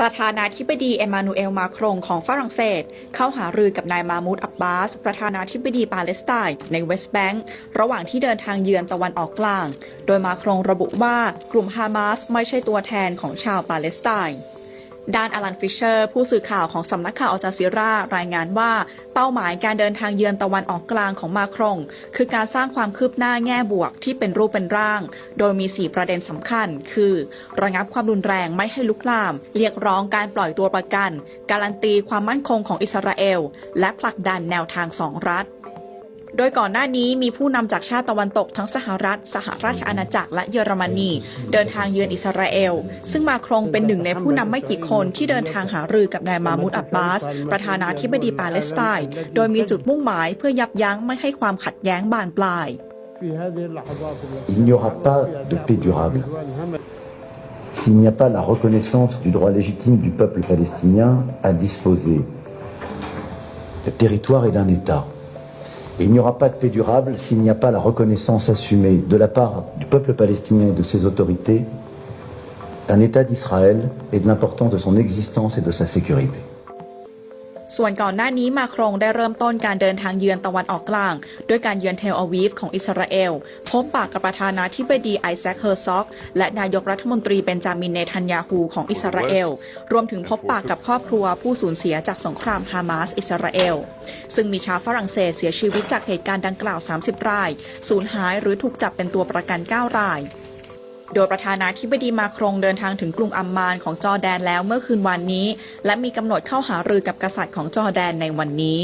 ประธานาธิบดีเอมานูเอลมาครงของฝรั่งเศส เข้าหารือกับนายมามูดอับบาส ประธานาธิบดีปาเลสไตน์ในเวสต์แบงก์ระหว่างที่เดินทางเยือนตะวันออกกลาง โดยมาครงระบุว่ากลุ่มฮามาสไม่ใช่ตัวแทนของชาวปาเลสไตน์ ด้านอลันฟิชเชอร์ ผู้สื่อข่าวของสำนักข่าวอัลจาซีรารายงานว่าเป้าหมายการเดินทางเยือนตะวันออกกลางของมาครงคือการสร้างความคืบหน้าแง่บวกที่เป็นรูปเป็นร่าง โดยมี 4 ประเด็นสำคัญ คือ ระงับความรุนแรงไม่ให้ลุกลาม เรียกร้องการปล่อยตัวประกัน การันตีความมั่นคงของอิสราเอล และผลักดันแนวทางสองรัฐ โดยก่อนหน้านี้มีผู้นำจากชาติตะวันตกทั้งสหรัฐ สหราชอาณาจักรและเยอรมนี เดินทางเยือนอิสราเอล ซึ่งมาครงเป็นหนึ่งในผู้นำไม่กี่คนที่เดินทางหารือกับนายมามูดอับบาส ประธานาธิบดีปาเลสไตน์โดยมีจุดมุ่งหมายเพื่อยับยั้งไม่ให้ความขัดแย้งบานปลาย Il n'y aura pas de paix durable s'il n'y a pas la reconnaissance du droit légitime du peuple palestinien à disposer de territoire et d'un État. Il n'y aura pas de paix durable s'il n'y a pas la reconnaissance assumée de la part du peuple palestinien et de ses autorités d'un État d'Israël et de l'importance de son existence et de sa sécurité. ส่วนก่อนหน้านี้มาครงได้เริ่มต้นการเดินทางเยือนตะวันออกกลาง ด้วยการเยือนเทลอาวีฟของอิสราเอล พบปากกับประธานาธิบดีไอแซคเฮอร์ซอก และนายกรัฐมนตรีเบนจามินเนทันยาฮูของอิสราเอล รวมถึงพบปากกับครอบครัวผู้สูญเสียจากสงครามฮามาสอิสราเอล ซึ่งมีชาวฝรั่งเศสเสียชีวิตจากเหตุการณ์ดังกล่าว 30 ราย สูญหายหรือถูกจับเป็นตัวประกัน 9 ราย โดยประธานาธิบดีมาครงเดินทางถึงกรุงอัมมานของจอร์แดนแล้วเมื่อคืนวานนี้ และมีกำหนดเข้าหารือกับกษัตริย์ของจอร์แดนในวันนี้